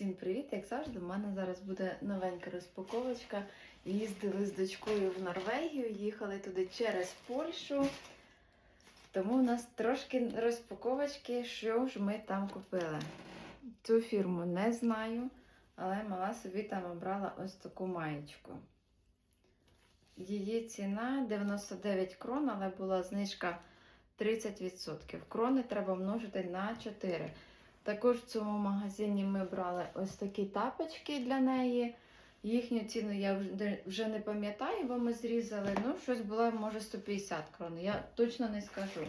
Всім привіт! Як завжди, в мене зараз буде новенька розпаковочка. Їздили з дочкою в Норвегію, їхали туди через Польщу. Тому у нас трошки розпаковочки, що ж ми там купили. Цю фірму не знаю, але мала собі там обрала ось таку маєчку. Її ціна 99 крон, але була знижка 30%. Крони треба множити на 4. Також в цьому магазині ми брали ось такі тапочки для неї. Їхню ціну я вже- не пам'ятаю, бо ми зрізали. Ну, щось було, може, 150 крон. Я точно не скажу.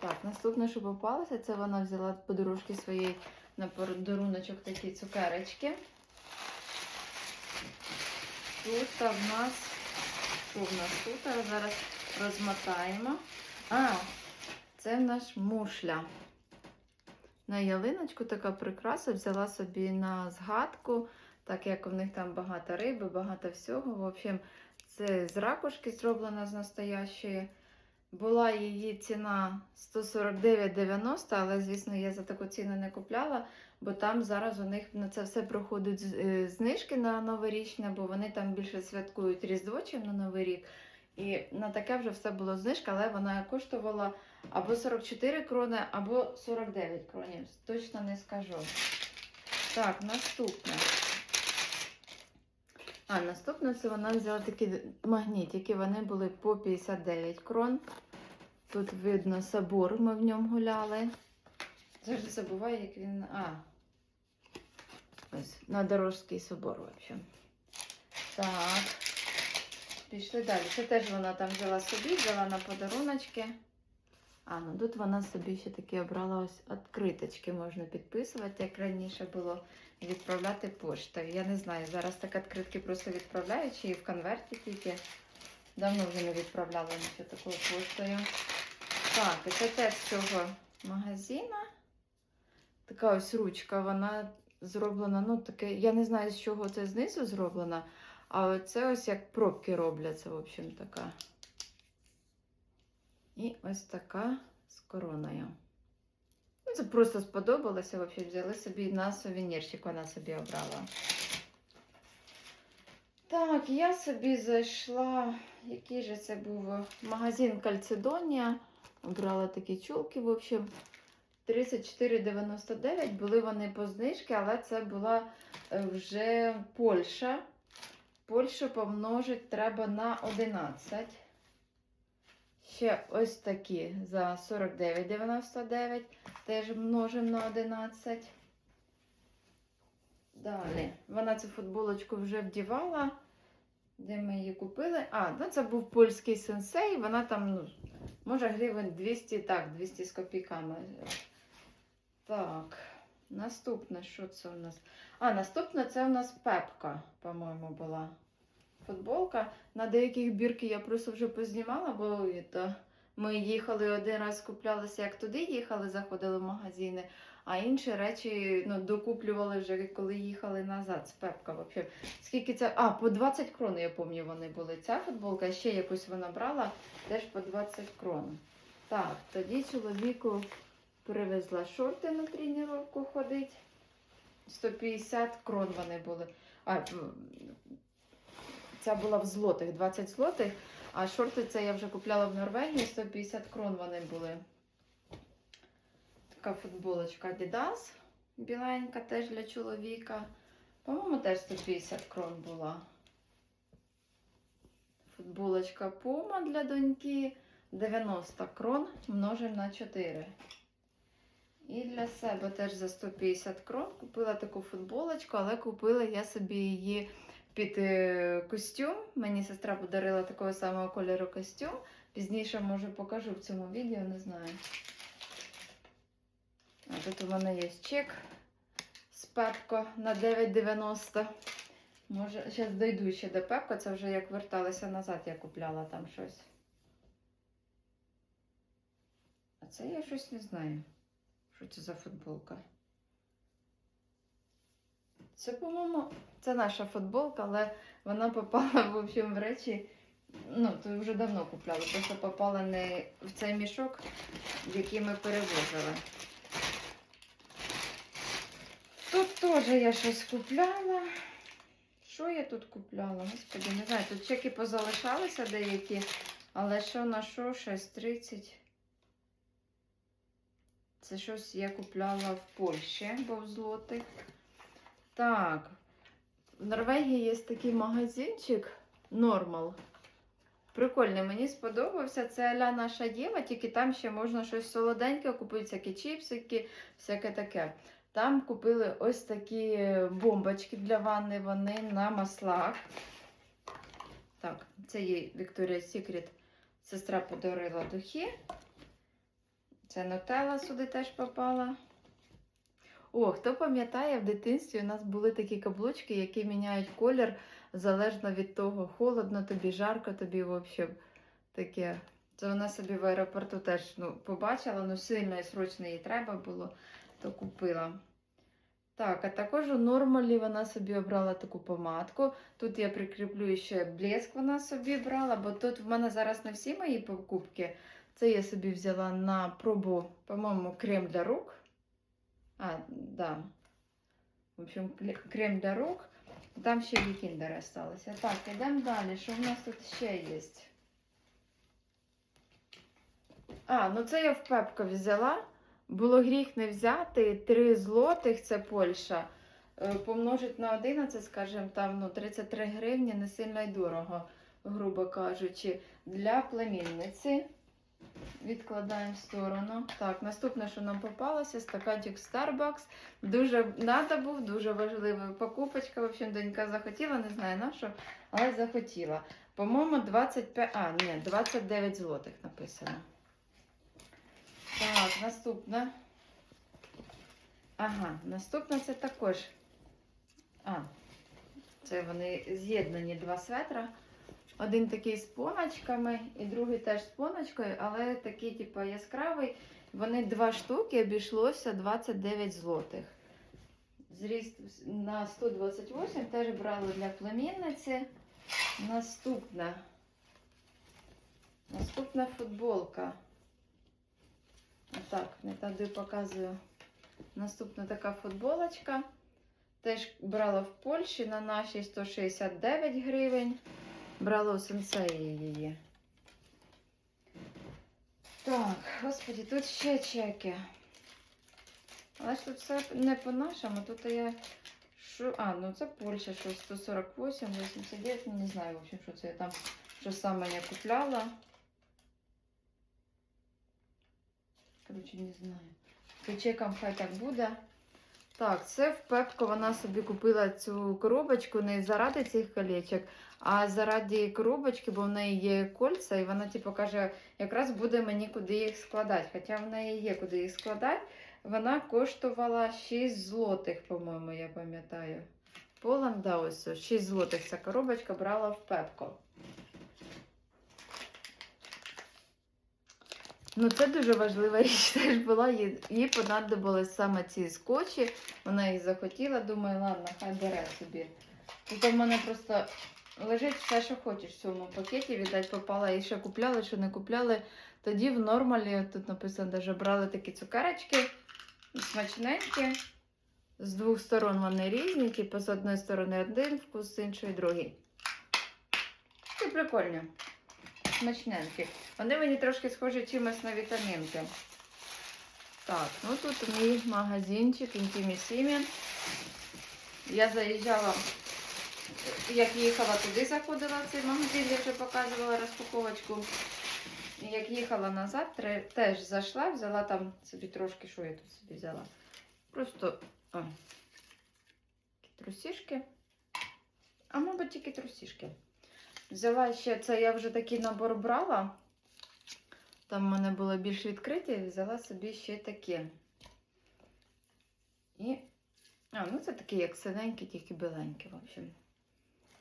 Так, наступне, що попалося, це вона взяла подружки своєї на подаруночок такі цукерочки. Тут в нас, що в нас тут? Зараз розмотаємо. А, це в нас мушля. На ялиночку така прикраса взяла собі на згадку, так як у них там багато риби, багато всього. В общем, це з ракушки зроблена з настоящої. Була її ціна 149,90, але, звісно, я за таку ціну не купляла, бо там зараз у них на це все проходять е, знижки на новорічне, бо вони там більше святкують Різдво, чим на Новий рік. І на таке вже все було знижка, але вона коштувала або 44 крони, або 49 кронів. Точно не скажу. Так, наступне. А, наступне це вона взяла такі магнітики. Вони були по 59 крон. Тут видно собор, ми в ньому гуляли. Завжди забуваю, як він. А. Ось, на Дорожський собор, в общем. Так. Пішли далі. Це теж вона там взяла собі, взяла на подаруночки. А, ну тут вона собі ще таки обрала ось відкриточки можна підписувати, як раніше було, відправляти поштою. Я не знаю, зараз так відкритки просто відправляють, чи в конверті тільки. Давно вже не відправляла нічого такою поштою. Так, це теж з цього магазина. Така ось ручка, вона зроблена, ну таке, я не знаю, з чого це знизу зроблена, а це ось як пробки робляться, в общем, така. І ось така з короною. Ну, Це просто сподобалося, взагалі взяли собі на сувенірчик, вона собі обрала. Так, я собі зайшла, який же це був магазин Кальцедонія. Обрала такі чулки, в общем, 34,99. Були вони по знижці, але це була е, вже Польща. Польщу помножить треба на 11. Ще ось такі за 49,99. Теж множимо на 11. Далі. Вона цю футболочку вже вдівала. Де ми її купили? А, ну це був польський сенсей. Вона там, ну, може, гривень 200, так, 200 з копійками. Так, наступне, що це у нас? А, наступне це у нас пепка, по-моєму, була футболка. На деяких бірки я просто вже познімала, бо це, ми їхали один раз, куплялися, як туди їхали, заходили в магазини, а інші речі ну, докуплювали вже, коли їхали назад з пепка. Вообще. Скільки це? А, по 20 крон, я пам'ятаю, вони були. Ця футболка, ще якусь вона брала, теж по 20 крон. Так, тоді чоловіку привезла шорти на тренування ходить. 150 крон вони були. А, Ця була в злотих, 20 злотих, а шорти це я вже купляла в Норвегії, 150 крон вони були. Така футболочка Adidas, біленька теж для чоловіка. По-моєму, теж 150 крон була. Футболочка Puma для доньки 90 крон множимо на 4. І для себе теж за 150 крон купила таку футболочку, але купила я собі її під е, костюм. Мені сестра подарила такого самого кольору костюм. Пізніше, може, покажу в цьому відео, не знаю. А тут у мене є чек з Пепко на 9,90. Може, зараз дойду ще до Пепко, це вже як верталася назад, я купляла там щось. А це я щось не знаю. Що це за футболка? Це, по-моєму, це наша футболка, але вона попала, в общем, в речі. Ну, то вже давно купляла, просто попала не в цей мішок, який ми перевозили. Тут теж я щось купляла. Що я тут купляла? Господи, не знаю, тут чеки позалишалися деякі, але що на що? 6,30. Це щось я купляла в Польщі, бо в злотих. Так, в Норвегії є такий магазинчик Normal. Прикольний, мені сподобався. Це аля наша Єва, тільки там ще можна щось солоденьке купити, всякі чіпсики, всяке таке. Там купили ось такі бомбочки для ванни, вони на маслах. Так, це їй Victoria's Secret сестра подарила духи. Це нутелла сюди теж попала. О, хто пам'ятає, в дитинстві у нас були такі каблучки, які міняють колір залежно від того, холодно тобі, жарко тобі, в общем, таке. Це вона собі в аеропорту теж ну, побачила, ну сильно і срочно їй треба було, то купила. Так, а також у Нормалі вона собі обрала таку помадку. Тут я прикріплю ще блеск, вона собі брала, бо тут в мене зараз не всі мої покупки. Це я собі взяла на пробу, по-моєму, крем для рук. А, да. В общем, крем для рук. Там ще і кіндери залишилися. Так, йдемо далі. Що в нас тут ще є? А, ну це я в Пепко взяла. Було гріх не взяти. 3 злотих, це Польща. Е, Помножить на 11, скажімо, там ну, 33 гривні, не сильно й дорого, грубо кажучи. Для племінниці. Відкладаємо в сторону. Так, наступне, що нам попалося, стаканчик Starbucks. Дуже надо був, дуже важлива покупочка. В общем, донька захотіла, не знаю на що, але захотіла. По-моєму, 25, а, ні, 29 злотих написано. Так, наступне. Ага, наступне це також. А, це вони з'єднані два светра. Один такий з поночками, і другий теж з поночкою, але такий, типу, яскравий. Вони два штуки обійшлося 29 злотих. Зріст на 128 теж брали для племінниці. Наступна. Наступна футболка. Отак, не туди показую. Наступна така футболочка. Теж брала в Польщі на нашій 169 гривень. Брала у сенсеї її. Так, господі, тут ще чеки. Але ж тут все не по-нашому. Тут я. Що? А, ну це Польща, щось 148, 89, ну не знаю, в общем, що це я там, що саме я купляла. Коротше, не знаю. По чекам хай так буде. Так, це в Пепко вона собі купила цю коробочку не заради цих колечок, а заради коробочки, бо в неї є кольця, і вона, типу, каже, якраз буде мені куди їх складати. Хоча в неї є куди їх складати. Вона коштувала 6 злотих, по-моєму, я пам'ятаю. Поланд, да, ось ось, 6 злотих ця коробочка брала в Пепко. Ну, це дуже важлива річ теж була. Їй, понадобились саме ці скотчі. Вона їх захотіла. Думаю, ладно, хай бере собі. Тут в мене просто лежить все, що хочеш в цьому пакеті. Віддать попала і ще купляли, що не купляли. Тоді в нормалі, тут написано, даже брали такі цукерочки смачненькі. З двох сторон вони різні, типу з одної сторони один вкус, з іншої другий. Це прикольно. Смачненькі. Вони мені трошки схожі чимось на вітамінки. Так, ну тут мій магазинчик Intimissimi. Я заїжджала, як їхала туди, заходила в цей магазин, я вже показувала розпаковочку. Як їхала назад, теж зайшла, взяла там собі трошки, що я тут собі взяла. Просто о, трусішки. А мабуть, тільки трусішки. Взяла ще це, я вже такий набор брала. Там в мене було більш відкриті, взяла собі ще такі. І. А, ну це такі, як синенькі, тільки біленькі, в общем.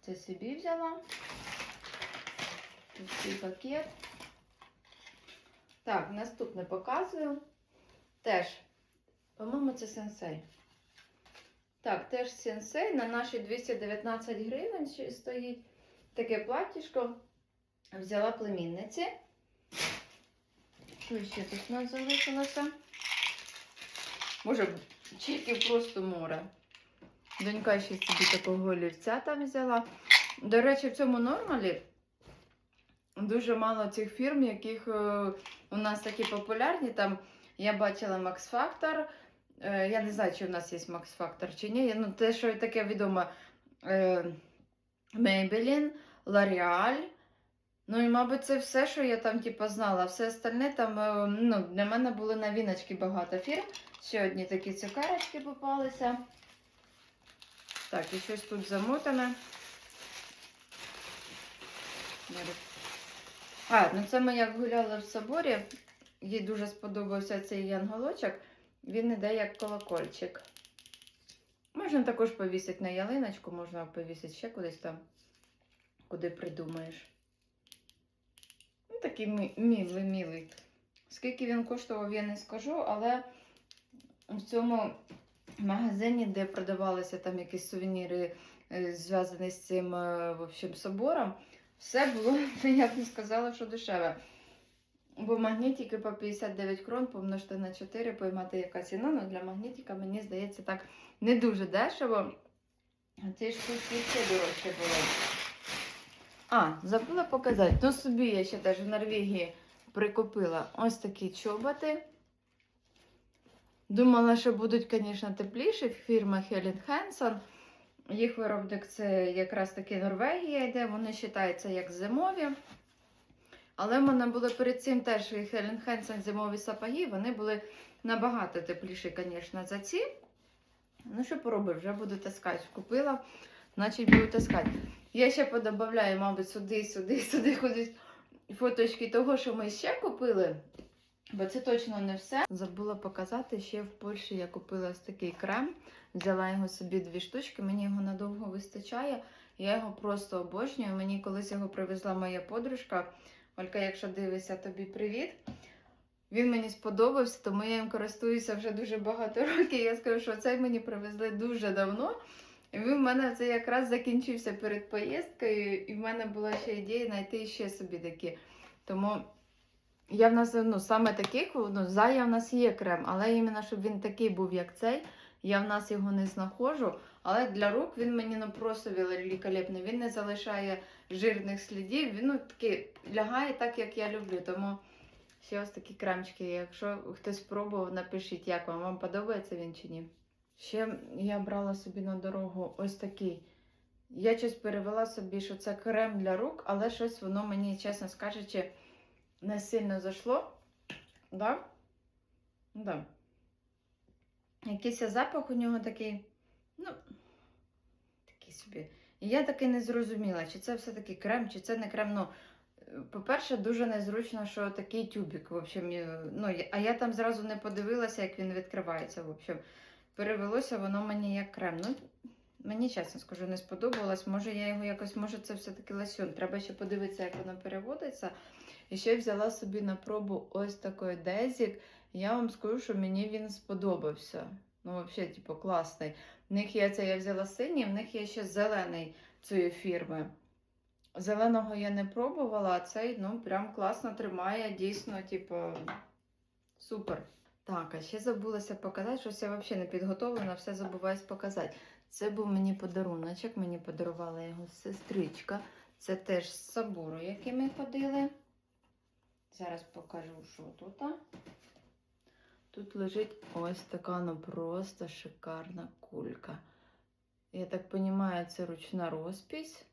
Це собі взяла. Цей пакет. Так, наступне показую. Теж, по-моєму, це сенсей. Так, теж сенсей на наші 219 гривень стоїть. Таке платтішко взяла племінниці. Що ще тут у нас залишилося? Може, чеків просто море. Донька ще собі такого олівця там взяла. До речі, в цьому нормалі дуже мало цих фірм, яких е, у нас такі популярні. Там я бачила Max Factor. Е, я не знаю, чи в нас є Max Factor чи ні. Ну, те, що таке відомо е, Maybelline, L'Oreal. Ну і, мабуть, це все, що я там типу, знала. Все остальне там, е, ну, для мене були новиночки багато фірм. Ще одні такі цукерочки попалися. Так, і щось тут замотане. А, ну це ми як гуляли в соборі. Їй дуже сподобався цей янголочок. Він іде як колокольчик. Можна також повісити на ялиночку, можна повісити ще кудись там, куди придумаєш. Ну, такий мі- мілий, мілий. Скільки він коштував, я не скажу, але в цьому магазині, де продавалися там якісь сувеніри, е, зв'язані з цим е, в общем, собором, все було, я б не сказала, що дешеве. Бо магнітики по 59 крон помножити на 4, поймати яка ціна. Ну, для магнітика, мені здається, так не дуже дешево. Ці штуки ще дорожче були. А, забула показати. Ну, собі я ще теж в Норвегії прикупила ось такі чоботи. Думала, що будуть, звісно, тепліші. Фірма Helen Hansen. Їх виробник це якраз таки Норвегія йде, вони вважаються як зимові. Але в мене були перед цим теж Helen Hansen зимові сапоги, вони були набагато тепліші, звісно, за ці. Ну, що поробив, вже буду таскати. Купила, значить буду таскати. Я ще подобавляю, мабуть, сюди, сюди, сюди кудись фоточки того, що ми ще купили. Бо це точно не все. Забула показати, ще в Польщі я купила ось такий крем. Взяла його собі дві штучки, мені його надовго вистачає. Я його просто обожнюю. Мені колись його привезла моя подружка. Олька, якщо дивишся, тобі привіт. Він мені сподобався, тому я їм користуюся вже дуже багато років. Я скажу, що цей мені привезли дуже давно. І він в мене це якраз закінчився перед поїздкою, і в мене була ще ідея знайти ще собі такі. Тому я в нас ну, саме таких, ну, зая в нас є крем, але іменно щоб він такий був, як цей, я в нас його не знаходжу. Але для рук він мені ну, просто великолепний. Він не залишає жирних слідів. Він ну, такий лягає так, як я люблю. Тому ще ось такі кремчики. Якщо хтось спробував, напишіть, як вам. Вам подобається він чи ні. Ще я брала собі на дорогу ось такий. Я щось перевела собі, що це крем для рук, але щось воно мені, чесно скажучи, не сильно зайшло. Да? Да. Якийсь запах у нього такий, ну, такий собі. І я таки не зрозуміла, чи це все-таки крем, чи це не крем. Ну, по-перше, дуже незручно, що такий тюбик. В общем, ну, а я там зразу не подивилася, як він відкривається. В общем, перевелося воно мені як крем. Ну, мені чесно скажу, не сподобалось. Може, я його якось, може, це все-таки лосьон. Треба ще подивитися, як воно переводиться. І ще взяла собі на пробу ось такий дезік. Я вам скажу, що мені він сподобався. Ну, взагалі, типу, класний. В них є це я взяла синій, в них є ще зелений цієї фірми. Зеленого я не пробувала, а цей ну, прям класно тримає, дійсно, типу, супер. Так, а ще забулася показати, щось я взагалі не підготовлена, все забуваюсь показати. Це був мені подаруночок, мені подарувала його сестричка. Це теж з собору, який ми ходили. Зараз покажу, що тут. Тут лежить ось така ну просто шикарна кулька. Я так розумію, це ручна розпись.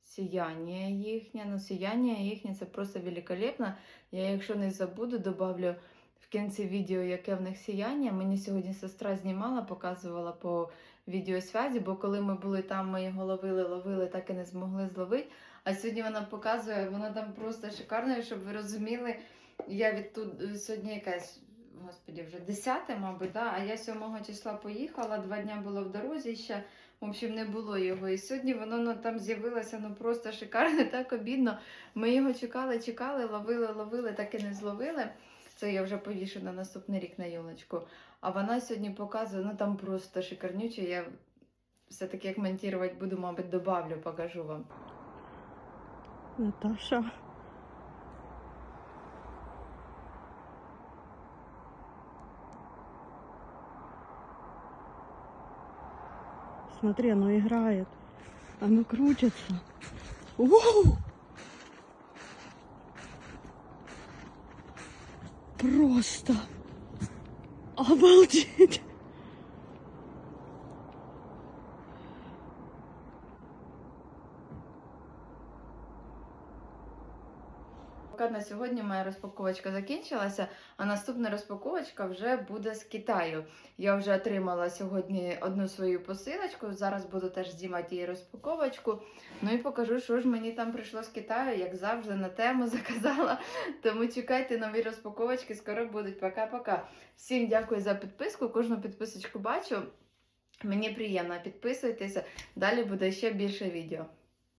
Сіяння їхнє. Ну, сіяння їхнє це просто великолепно. Я, якщо не забуду, добавлю в кінці відео, яке в них сіяння. Мені сьогодні сестра знімала, показувала по відеосвязі, бо коли ми були там, ми його ловили, ловили, так і не змогли зловити. А сьогодні вона показує, вона там просто шикарна, щоб ви розуміли, я відтуд сьогодні якась, господі, вже 10, мабуть, да? а я 7 числа поїхала, два дня була в дорозі ще. В общем, не було його. І сьогодні воно ну, там з'явилося ну просто шикарне, так обідно. Ми його чекали, чекали, ловили, ловили, так і не зловили. Це я вже повішу на наступний рік на йолочку. А вона сьогодні показує, ну там просто шикарнюче. Я все-таки як монтувати буду, мабуть, добавлю, покажу вам. Наташа. Смотри, оно играет. Оно крутится. Воу! Просто обалдеть! Поки на сьогодні моя розпаковочка закінчилася, а наступна розпаковочка вже буде з Китаю. Я вже отримала сьогодні одну свою посилочку. Зараз буду теж знімати її розпаковочку. Ну і покажу, що ж мені там прийшло з Китаю, як завжди, на тему заказала. Тому чекайте нові розпаковочки, скоро будуть. Пока-пока. Всім дякую за підписку. Кожну підписочку бачу. Мені приємно, підписуйтеся. Далі буде ще більше відео.